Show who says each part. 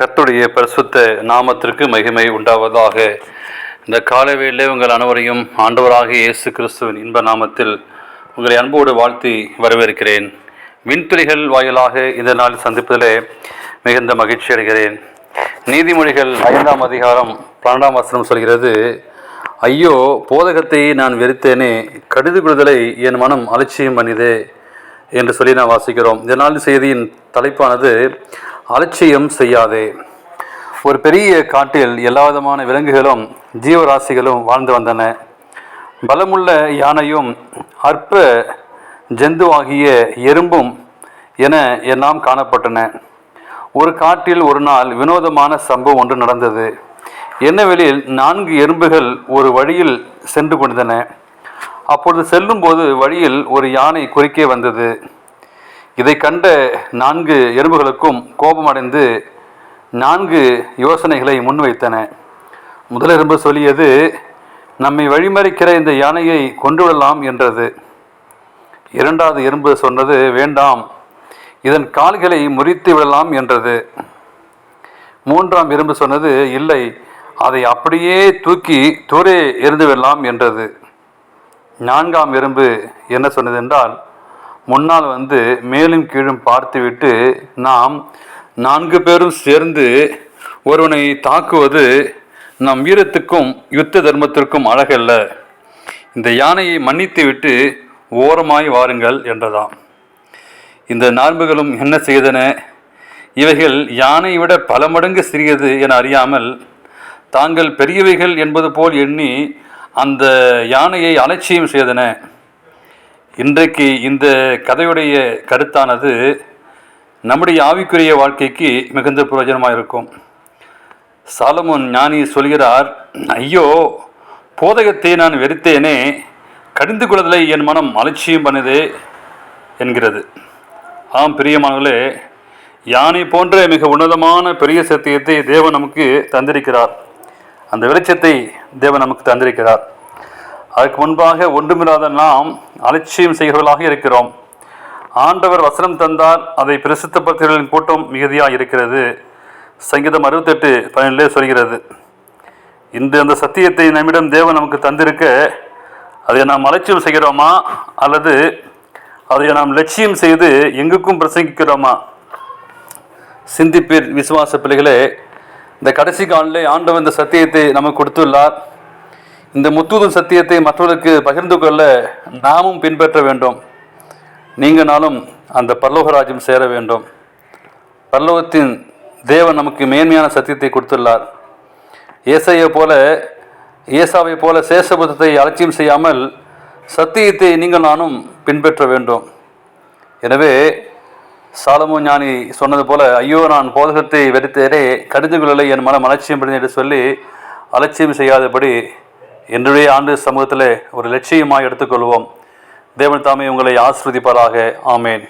Speaker 1: கர்த்தருடைய பரிசுத்த நாமத்திற்கு மகிமை உண்டாவதாக. இந்த காலவேளை உங்கள் அனைவரையும் ஆண்டவராக இயேசு கிறிஸ்துவின் இன்ப நாமத்தில் உங்களை அன்போடு வாழ்த்தி வரவேற்கிறேன். விண்துளிகள் வாயிலாக இந்த நாள் சந்திப்பதிலே மிகுந்த மகிழ்ச்சி அடைகிறேன். நீதிமொழிகள் ஐந்தாம் அதிகாரம் பன்னெண்டாம் வசனம் சொல்கிறது ஐயோ போதகத்தை நான் வெறுத்தேனே கடிது என் மனம் அலட்சியம் பண்ணிதே என்று சொல்லி நான் வாசிக்கிறோம். இதனால் செய்தியின் தலைப்பானது அலட்சியம் செய்யாதே. ஒரு பெரிய காட்டில் எல்லா விதமான விலங்குகளும் ஜீவராசிகளும் வாழ்ந்து வந்தன. பலமுள்ள யானையும் அற்ப ஜந்துவாகிய எறும்பும் என எல்லாம் காணப்பட்டன. ஒரு காட்டில் ஒரு நாள் வினோதமான சம்பவம் ஒன்று நடந்தது. என்னவெளியில் நான்கு எறும்புகள் ஒரு வழியில் சென்று கொண்டன. அப்பொழுது செல்லும்போது வழியில் ஒரு யானை குறுக்கே வந்தது. இதை கண்ட நான்கு எறும்புகளுக்கும் கோபமடைந்து நான்கு யோசனைகளை முன்வைத்தன. முதல் எறும்பு சொல்லியது நம்மை வழிமறிக்கிற இந்த யானையை கொண்டுவிடலாம் என்றது. இரண்டாவது எறும்பு சொன்னது வேண்டாம் இதன் கால்களை முறித்து விடலாம் என்றது. மூன்றாம் எறும்பு சொன்னது இல்லை அதை அப்படியே தூக்கி தூரே எறிந்து விடலாம் என்றது. நான்காம் எறும்பு என்ன சொன்னது என்றால் முன்னால் வந்து மேலும் கீழும் பார்த்துவிட்டு நாம் நான்கு பேரும் சேர்ந்து ஒருவனை தாக்குவது நம் வீரத்துக்கும் யுத்த தர்மத்திற்கும் அழகல்ல. இந்த யானையை மன்னித்து விட்டு ஓரமாய் வாருங்கள் என்றதாம். இந்த நான்குகளும் என்ன செய்தன? இவைகள் யானை விட பல மடங்கு சிறியது என அறியாமல் தாங்கள் பெரியவைகள் என்பது போல் எண்ணி அந்த யானையை அலட்சியம் செய்தன. இன்றைக்கு இந்த கதையுடைய கருத்தானது நம்முடைய ஆவிக்குரிய வாழ்க்கைக்கு மிகுந்த பிரயோஜனமாக இருக்கும். சாலமோன் ஞானி சொல்கிறார் ஐயோ போதகத்தை நான் வெறுத்தேனே கடிந்து கொள்ளதலை என் மனம் அலட்சியம் பண்ணுதே என்கிறது. ஆம் பிரியமானங்களே யானை போன்ற மிக உன்னதமான பெரிய சத்தியத்தை தேவன் நமக்கு தந்திருக்கிறார். அந்த வெளிச்சத்தை தேவன் நமக்கு தந்திருக்கிறார். அதற்கு முன்பாக ஒன்றுமில்லாத நாம் அலட்சியம் செய்கிறவர்களாக இருக்கிறோம். ஆண்டவர் வசனம் தந்தால் அதை பிரசித்தப்படுத்துகிறவர்களின் கூட்டம் மிகுதியாக இருக்கிறது. சங்கீதம் அறுபத்தெட்டு பதினேழு சொல்கிறது இன்று அந்த சத்தியத்தை நம்மிடம் தேவன் நமக்கு தந்திருக்க அதை நாம் அலட்சியம் செய்கிறோமா? அல்லது அதை நாம் லட்சியம் செய்து எங்குக்கும் பிரசங்கிக்கிறோமா? சிந்திப்பீர் விசுவாச பிள்ளைகளே இந்த கடைசி காலிலே ஆண்டவர் இந்த சத்தியத்தை நமக்கு கொடுத்துள்ளார். இந்த முத்துதும் சத்தியத்தை மற்றவர்களுக்கு பகிர்ந்து கொள்ள நாமும் பின்பற்ற வேண்டும். நீங்கள் நாளும் அந்த பல்லோகராஜ்யம் சேர வேண்டும். பரலோகத்தின் தேவன் நமக்கு மேன்மையான சத்தியத்தை கொடுத்துள்ளார். ஏசையை போல ஏசாவை போல சேஷபுத்தத்தை அலட்சியம் செய்யாமல் சத்தியத்தை நீங்கள் நானும் பின்பற்ற வேண்டும். எனவே சாலமோ ஞானி சொன்னது போல ஐயோ நான் போதகத்தை வெறுத்தேரே கடிதுகளில் என் மனம் அலட்சியம் என்று சொல்லி அலட்சியம் செய்யாதபடி என்னுடைய ஆண்டு சமூகத்தில் ஒரு லட்சியமாக எடுத்துக்கொள்வோம். தேவன் தாமே உங்களை ஆஸ்வதிப்பாராக ஆமேன்.